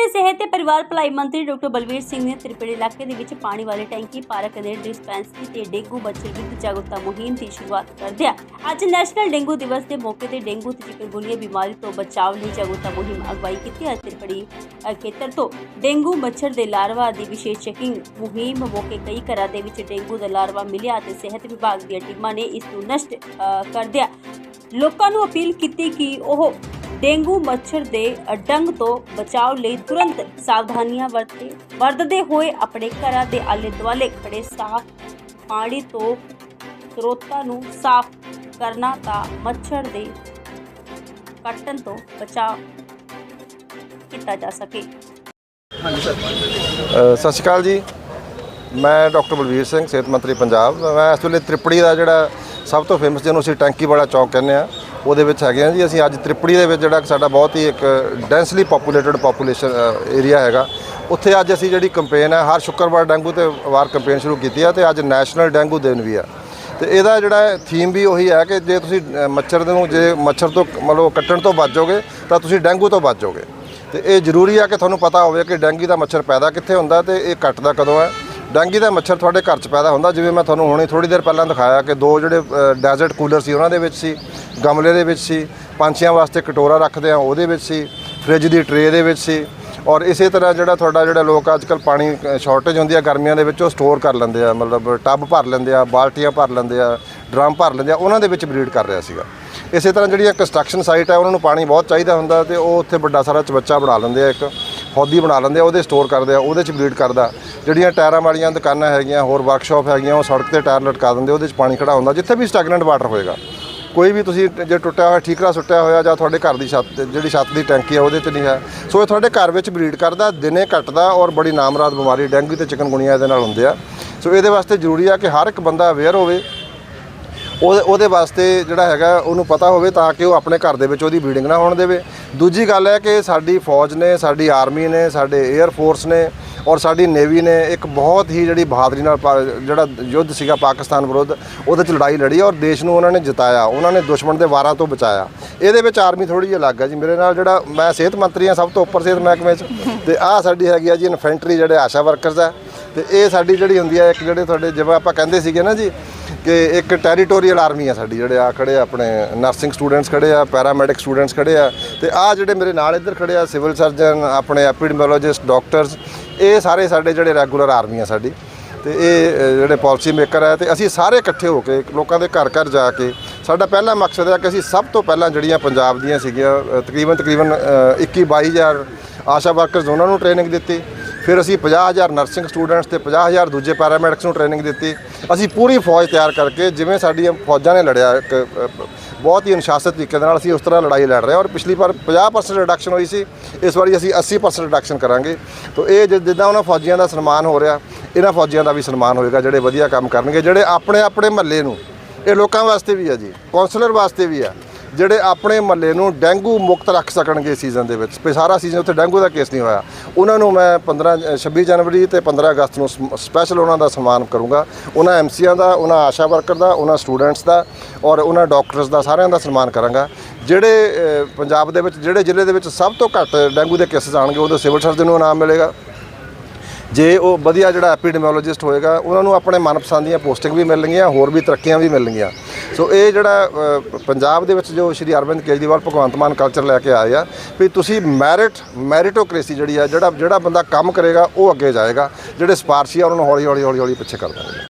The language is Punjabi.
ਤੇ ਸਿਹਤ ਤੇ ਪਰਿਵਾਰ ਭਲਾਈ ਮੰਤਰੀ ਡਾਕਟਰ ਬਲਵੀਰ ਸਿੰਘ ਨੇ ਤ੍ਰਿਪੜੀ ਇਲਾਕੇ ਦੇ ਵਿੱਚ ਪਾਣੀ ਵਾਲੇ ਟੈਂਕੀ, ਪਾਰਕ ਦੇ ਡਿਸਪੈਂਸਰੀ ਤੇ ਡੇਂਗੂ ਮੱਛਰ ਵਿਰੁੱਧ ਜਾਗਰੂਕਤਾ ਮੁਹਿੰਮ ਦੀ ਸ਼ੁਰੂਆਤ ਕਰਦਿਆਂ ਅੱਜ ਨੈਸ਼ਨਲ ਡੇਂਗੂ ਦਿਵਸ ਦੇ ਮੌਕੇ ਤੇ ਡੇਂਗੂ ਤੇ ਚਿਕਨਗੁਨੀਆ ਬਿਮਾਰੀ ਤੋਂ ਬਚਾਅ ਲਈ ਜਾਗਰੂਕਤਾ ਮੁਹਿੰਮ ਅਗਵਾਈ ਕੀਤੀ ਅਤੇ ਤ੍ਰਿਪੜੀ ਖੇਤਰ ਤੋਂ ਡੇਂਗੂ ਮੱਛਰ ਦੇ ਲਾਰਵਾ ਦੀ ਵਿਸ਼ੇਸ਼ ਚੈਕਿੰਗ ਮੁਹਿੰਮ ਮੌਕੇ ਕਈ ਘਰਾਂ ਦੇ ਵਿੱਚ ਡੇਂਗੂ ਦਾ ਲਾਰਵਾ ਮਿਲਿਆ ਅਤੇ ਸਿਹਤ ਵਿਭਾਗ ਦੀਆਂ ਟੀਮਾਂ ਨੇ ਇਸ ਨੂੰ ਨਸ਼ਟ ਕਰਦਿਆਂ ਲੋਕਾਂ ਨੂੰ ਅਪੀਲ ਕੀਤੀ ਕਿ ਉਹ ਡੇਂਗੂ ਮੱਛਰ ਦੇ ਡੰਗ ਤੋਂ ਬਚਾਅ ਲਈ ਤੁਰੰਤ ਸਾਵਧਾਨੀਆਂ ਵਰਤੇ ਵਰਤਦੇ ਹੋਏ ਆਪਣੇ ਘਰਾਂ ਦੇ ਆਲੇ ਦੁਆਲੇ ਖੜੇ ਸਾਫ਼ ਪਾਣੀ ਤੋਂ ਸਰੋਤਾਂ ਨੂੰ ਸਾਫ਼ ਕਰਨਾ ਤਾਂ ਮੱਛਰ ਦੇ ਕੱਟਣ ਤੋਂ ਬਚਾਅ ਕੀਤਾ ਜਾ ਸਕੇ। ਅ, ਸਤਿ ਸ਼੍ਰੀ ਅਕਾਲ ਜੀ। ਮੈਂ ਡਾਕਟਰ ਬਲਵੀਰ ਸਿੰਘ ਸਿਹਤ ਮੰਤਰੀ ਪੰਜਾਬ। ਮੈਂ ਇਸ ਵੇਲੇ ਤ੍ਰਿਪੜੀ ਦਾ ਜਿਹੜਾ ਸਭ ਤੋਂ ਫੇਮਸ ਜਿਹਨੂੰ ਅਸੀਂ ਟੈਂਕੀ ਵਾਲਾ ਚੌਕ ਕਹਿੰਦੇ ਆ ਉਹਦੇ ਵਿੱਚ ਹੈਗੇ ਆ ਜੀ। ਅਸੀਂ ਅੱਜ ਤ੍ਰਿਪੜੀ ਦੇ ਵਿੱਚ ਜਿਹੜਾ ਸਾਡਾ ਬਹੁਤ ਹੀ ਇੱਕ ਡੈਂਸਲੀ ਪੋਪੂਲੇਟਡ ਪੋਪੂਲੇਸ਼ਨ ਏਰੀਆ ਹੈਗਾ। ਉੱਥੇ ਅੱਜ ਅਸੀਂ ਜਿਹੜੀ ਕੰਪੇਨ ਹੈ, ਹਰ ਸ਼ੁੱਕਰਵਾਰ ਡੈਂਗੂ ਤੇ ਵਾਰ ਕੰਪੇਨ ਸ਼ੁਰੂ ਕੀਤੀ ਆ ਤੇ ਅੱਜ ਨੈਸ਼ਨਲ ਡੈਂਗੂ ਦਿਨ ਵੀ ਆ। ਤੇ ਇਹਦਾ ਜਿਹੜਾ ਥੀਮ ਵੀ ਉਹੀ ਹੈ ਕਿ ਜੇ ਤੁਸੀਂ ਮੱਛਰ ਨੂੰ, ਜੇ ਮੱਛਰ ਤੋਂ, ਮਤਲਬ ਕੱਟਣ ਤੋਂ ਬਚੋਗੇ, ਤਾਂ ਤੁਸੀਂ ਡੈਂਗੂ ਤੋਂ ਬਚੋਗੇ। ਤੇ ਇਹ ਜ਼ਰੂਰੀ ਆ ਕਿ ਤੁਹਾਨੂੰ ਪਤਾ ਹੋਵੇ ਕਿ ਡੈਂਗੀ ਦਾ ਮੱਛਰ ਪੈਦਾ ਕਿੱਥੇ ਹੁੰਦਾ ਤੇ ਇਹ ਕੱਟਦਾ ਕਦੋਂ ਹੈ। ਡੈਂਗੀ ਦਾ ਮੱਛਰ ਤੁਹਾਡੇ ਘਰ 'ਚ ਪੈਦਾ ਹੁੰਦਾ, ਜਿਵੇਂ ਮੈਂ ਤੁਹਾਨੂੰ ਹੁਣੇ ਥੋੜੀ ਦੇਰ ਪਹਿਲਾਂ ਦਿਖਾਇਆ ਕਿ ਦੋ ਜਿਹੜੇ ਡੈਜ਼ਰਟ ਕੂਲਰ ਸੀ, ਉਹਨਾਂ ਦੇ ਵਿੱਚ ਸੀ, ਗਮਲੇ ਦੇ ਵਿੱਚ ਸੀ, ਪੰਛੀਆਂ ਵਾਸਤੇ ਕਟੋਰਾ ਰੱਖਦੇ ਆ, ਉਹਦੇ ਵਿੱਚ ਸੀ ਫ੍ਰਿਜ ਦੀ ਟਰੇ ਦੇ ਵਿੱਚ ਸੀ ਔਰ ਇਸੇ ਤਰ੍ਹਾਂ ਜਿਹੜਾ ਤੁਹਾਡਾ ਜਿਹੜਾ ਲੋਕ ਅੱਜ ਕੱਲ ਪਾਣੀ ਸ਼ਾਰਟੇਜ ਹੁੰਦੀ ਆ ਗਰਮੀਆਂ ਦੇ ਵਿੱਚ, ਉਹ ਸਟੋਰ ਕਰ ਲੈਂਦੇ ਆ, ਮਤਲਬ ਟੱਬ ਭਰ ਲੈਂਦੇ ਆ, ਬਾਲਟੀਆਂ ਭਰ ਲੈਂਦੇ ਆ ਡਰਮ ਭਰ ਲੈਂਦੇ ਆ, ਉਹਨਾਂ ਦੇ ਵਿੱਚ ਬਰੀਡ ਕਰ ਰਿਹਾ ਸੀਗਾ। ਇਸੇ ਤਰ੍ਹਾਂ ਜਿਹੜੀਆਂ ਕੰਸਟਰਕਸ਼ਨ ਸਾਈਟ ਹੈ ਉਹਨਾਂ ਨੂੰ ਪਾਣੀ ਬਹੁਤ ਚਾਹੀਦਾ ਹੁੰਦਾ ਤੇ ਉਹ ਉੱਥੇ ਵੱਡਾ ਸਾਰਾ ਚਬੱਚਾ ਬਣਾ ਲੈਂਦੇ ਆ ਇੱਕ। ਹੌਦੀ ਬਣਾ ਲੈਂਦੇ ਆ, ਉਹਦੇ ਸਟੋਰ ਕਰਦੇ ਆ, ਉਹਦੇ ਚ ਬਲੀਡ ਕਰਦਾ। ਜਿਹੜੀਆਂ ਟਾਇਰਾਂ ਵਾਲੀਆਂ ਦੁਕਾਨਾਂ ਹੈਗੀਆਂ, ਹੋਰ ਵਰਕਸ਼ਾਪ ਹੈਗੀਆਂ, ਉਹ ਸੜਕ ਤੇ ਟਾਇਰ ਲਟਕਾ ਦਿੰਦੇ, ਉਹਦੇ ਚ ਪਾਣੀ ਖੜਾ ਹੁੰਦਾ, ਜਿੱਥੇ ਵੀ ਸਟੈਗਨੈਂਟ ਵਾਟਰ ਹੋਏਗਾ। ਕੋਈ ਵੀ ਤੁਸੀਂ ਜੇ ਟੁੱਟਿਆ ਹੋਇਆ ਠੀਕਰਾ ਸੁੱਟਿਆ ਹੋਇਆ, ਜਾਂ ਤੁਹਾਡੇ ਘਰ ਦੀ ਛੱਤ ਜਿਹੜੀ ਛੱਤ ਦੀ ਟੈਂਕੀ ਆ, ਉਹਦੇ 'ਚ ਨਹੀਂ ਹੈ। ਸੋ ਇਹ ਤੁਹਾਡੇ ਘਰ ਵਿੱਚ ਬਰੀਡ ਕਰਦਾ, ਦਿਨੇ ਘਟਦਾ ਔਰ ਬੜੀ ਨਾਮਰਾਦ ਬਿਮਾਰੀ, ਡੈਂਗੂ ਤੇ ਚਿਕਨਗੁਨੀਆ ਇਹਦੇ ਨਾਲ ਹੁੰਦੇ ਆ। ਸੋ ਇਹਦੇ ਵਾਸਤੇ ਜ਼ਰੂਰੀ ਆ ਕਿ ਹਰ ਇੱਕ ਬੰਦਾ ਅਵੇਅਰ ਹੋਵੇ ਉਹਦੇ ਉਹਦੇ ਵਾਸਤੇ ਜਿਹੜਾ ਹੈਗਾ, ਉਹਨੂੰ ਪਤਾ ਹੋਵੇ ਤਾਂ ਕਿ ਉਹ ਆਪਣੇ ਘਰ ਦੇ ਵਿੱਚ ਉਹਦੀ ਬਰੀਡਿੰਗ ਨਾ ਹੋਣ ਦੇਵੇ। ਦੂਜੀ ਗੱਲ ਹੈ ਕਿ ਸਾਡੀ ਫੌਜ ਨੇ, ਸਾਡੀ ਆਰਮੀ ਨੇ, ਸਾਡੇ 에ਅਰ ਫੋਰਸ ਨੇ ਔਰ ਸਾਡੀ ਨੇਵੀ ਨੇ ਇੱਕ ਬਹੁਤ ਹੀ ਜਿਹੜੀ ਬਹਾਦਰੀ ਨਾਲ ਪਾ- ਜਿਹੜਾ ਯੁੱਧ ਸੀਗਾ ਪਾਕਿਸਤਾਨ ਵਿਰੁੱਧ, ਉਹਦੇ 'ਚ ਲੜਾਈ ਲੜੀ ਔਰ ਦੇਸ਼ ਨੂੰ ਉਹਨਾਂ ਨੇ ਜਿਤਾਇਆ। ਉਹਨਾਂ ਨੇ ਦੁਸ਼ਮਣ ਦੇ ਵਾਰਾਂ ਤੋਂ ਬਚਾਇਆ। ਇਹਦੇ ਵਿੱਚ ਆਰਮੀ ਥੋੜੀ ਜਿਹੀ ਅਲੱਗ ਹੈ ਜੀ। ਮੇਰੇ ਨਾਲ ਜਿਹੜਾ ਮੈਂ ਸਿਹਤ ਮੰਤਰੀ ਹਾਂ, ਸਭ ਤੋਂ ਉੱਪਰ ਸਿਹਤ ਮਹਿਕਮੇ 'ਚ। ਤੇ ਆਹ ਸਾਡੀ ਹੈਗੀ ਆ ਜੀ ਇਨਫੈਂਟਰੀ ਜਿਹੜੇ ਆਸ਼ਾ ਵਰਕਰਸ ਆ ਤੇ ਇਹ ਸਾਡੀ ਜਿਹੜੀ ਹੁੰਦੀ ਹੈ ਇੱਕ ਜਿਹੜੇ ਤੁਹਾਡੇ ਜਿਵੇਂ ਆਪਾਂ ਕਹਿੰਦੇ ਸੀਗੇ ਨਾ ਜੀ ਕਿ ਇੱਕ ਟੈਰੀਟੋਰੀਅਲ ਆਰਮੀ ਆ ਸਾਡੀ ਜਿਹੜੇ ਆ ਖੜੇ ਆ ਆਪਣੇ ਨਰਸਿੰਗ ਸਟੂਡੈਂਟਸ ਖੜੇ ਆ ਪੈਰਾਮੈਡਿਕ ਸਟੂਡੈਂਟਸ ਖੜੇ ਆ ਤੇ ਆ ਜਿਹੜੇ ਮੇਰੇ ਨਾਲ ਇੱਧਰ ਖੜੇ ਆ ਸਿਵਲ ਸਰਜਨ ਆਪਣੇ ਐਪੀਡੈਮੋਲੋਜਿਸਟ ਡਾਕਟਰਸ ਇਹ ਸਾਰੇ ਸਾਡੇ ਜਿਹੜੇ ਰੈਗੂਲਰ ਆਰਮੀ ਆ ਸਾਡੀ ਤੇ ਇਹ ਜਿਹੜੇ ਪਾਲਿਸੀ ਮੇਕਰ ਹੈ ਤੇ ਅਸੀਂ ਸਾਰੇ ਇਕੱਠੇ ਹੋ ਕੇ ਲੋਕਾਂ ਦੇ ਘਰ ਘਰ ਜਾ ਕੇ ਸਾਡਾ ਪਹਿਲਾ ਮਕਸਦ ਹੈ ਕਿ ਅਸੀਂ ਸਭ ਤੋਂ ਪਹਿਲਾਂ ਜਿਹੜੀਆਂ ਪੰਜਾਬ ਦੀਆਂ ਸੀਗੀਆਂ ਅ, ਤਕਰੀਬਨ ਤਕਰੀਬਨ 21 22000 ਆਸ਼ਾ ਵਰਕਰਸ ਉਹਨਾਂ ਨੂੰ ਟ੍ਰੇਨਿੰਗ ਦਿੱਤੀ ਫਿਰ ਅਸੀਂ 50000 ਨਰਸਿੰਗ ਸਟੂਡੈਂਟਸ ਤੇ 50000 ਦੂਜੇ ਪੈਰਾਮੈਡਿਕਸ ਨੂੰ ਟ੍ਰੇਨਿੰਗ ਦਿੱਤੀ। ਅਸੀਂ ਪੂਰੀ ਫੌਜ ਤਿਆਰ ਕਰਕੇ ਜਿਵੇਂ ਸਾਡੀਆਂ ਫੌਜਾਂ ਨੇ ਲੜਿਆ, ਇੱਕ ਬਹੁਤ ਹੀ ਅਨੁਸ਼ਾਸਿਤ ਤਰੀਕੇ ਨਾਲ ਅਸੀਂ ਉਸ ਤਰ੍ਹਾਂ ਲੜਾਈ ਲੜ ਰਹੇ ਹਾਂ ਔਰ ਪਿਛਲੀ ਵਾਰ 50% ਰਿਡਕਸ਼ਨ ਹੋਈ ਸੀ, ਇਸ ਵਾਰੀ ਅਸੀਂ 80% ਰਿਡਕਸ਼ਨ ਕਰਾਂਗੇ। ਤੋਂ ਇਹ ਜਿੱਦਾਂ ਉਹਨਾਂ ਫੌਜੀਆਂ ਦਾ ਸਨਮਾਨ ਹੋ ਰਿਹਾ, ਇਹਨਾਂ ਫੌਜੀਆਂ ਦਾ ਵੀ ਸਨਮਾਨ ਹੋਏਗਾ ਜਿਹੜੇ ਵਧੀਆ ਕੰਮ ਕਰਨਗੇ, ਜਿਹੜੇ ਆਪਣੇ ਆਪਣੇ ਮਹੱਲੇ ਨੂੰ, ਇਹ ਲੋਕਾਂ ਵਾਸਤੇ ਵੀ ਆ ਜੀ ਕਾਉਂਸਲਰ ਵਾਸਤੇ ਵੀ ਆ। ਜਿਹੜੇ ਆਪਣੇ ਮਹੱਲੇ ਨੂੰ ਡੈਂਗੂ ਮੁਕਤ ਰੱਖ ਸਕਣਗੇ ਸੀਜ਼ਨ ਦੇ ਵਿੱਚ। ਵੀ ਸਾਰਾ ਸੀਜ਼ਨ ਉੱਥੇ ਡੈਂਗੂ ਦਾ ਕੇਸ ਨਹੀਂ ਹੋਇਆ। ਉਹਨਾਂ ਨੂੰ ਮੈਂ 15 ਅ, 26 ਜਨਵਰੀ ਤੇ 15 ਅਗਸਤ ਨੂੰ ਸਪੈਸ਼ਲ ਉਹਨਾਂ ਦਾ ਸਨਮਾਨ ਕਰੂੰਗਾ। ਉਹਨਾਂ ਐਮਸੀਆਂ ਦਾ ਉਹਨਾਂ ਆਸ਼ਾ ਵਰਕਰ ਦਾ ਉਹਨਾਂ ਸਟੂਡੈਂਟਸ ਦਾ ਔਰ ਉਹਨਾਂ ਡਾਕਟਰਸ ਦਾ ਸਾਰਿਆਂ ਦਾ ਸਨਮਾਨ ਕਰਾਂਗਾ। ਜਿਹੜੇ ਪੰਜਾਬ ਦੇ ਵਿੱਚ ਜਿਹੜੇ ਜ਼ਿਲ੍ਹੇ ਦੇ ਵਿੱਚ ਸਭ ਤੋਂ ਘੱਟ ਡੈਂਗੂ ਦੇ ਕੇਸਿਸ ਆਣਗੇ ਉਹਦੇ ਸਿਵਲ ਸਰਜਨ ਨੂੰ ਇਨਾਮ ਮਿਲੇਗਾ। ਜੇ ਉਹ ਵਧੀਆ ਜਿਹੜਾ ਐਪੀਡੈਮੋਲੋਜਿਸਟ ਹੋਏਗਾ, ਉਹਨਾਂ ਨੂੰ ਆਪਣੇ ਮਨਪਸੰਦ ਦੀਆਂ ਪੋਸਟਿੰਗ ਵੀ ਮਿਲਣਗੀਆਂ, ਹੋਰ ਵੀ ਤਰੱਕੀਆਂ ਵੀ ਮਿਲਣਗੀਆਂ। ਸੋ ਇਹ ਜਿਹੜਾ ਪੰਜਾਬ ਦੇ ਵਿੱਚ ਜੋ ਸ਼੍ਰੀ ਅਰਵਿੰਦ ਕੇਜਰੀਵਾਲ, ਭਗਵੰਤ ਮਾਨ ਕਲਚਰ ਲੈ ਕੇ ਆਏ ਆ, ਵੀ ਤੁਸੀਂ ਮੈਰਿਟ ਮੈਰਿਟੋਕ੍ਰੇਸੀ ਜਿਹੜੀ ਆ, ਜਿਹੜਾ ਜਿਹੜਾ ਬੰਦਾ ਕੰਮ ਕਰੇਗਾ, ਉਹ ਅੱਗੇ ਜਾਏਗਾ, ਜਿਹੜੇ ਸਪਾਰਸ਼ੀ ਆ ਉਹਨਾਂ ਨੂੰ ਹੌਲੀ ਹੌਲੀ ਹੌਲੀ ਹੌਲੀ ਪਿੱਛੇ ਕਰ ਦੇਣਗੇ।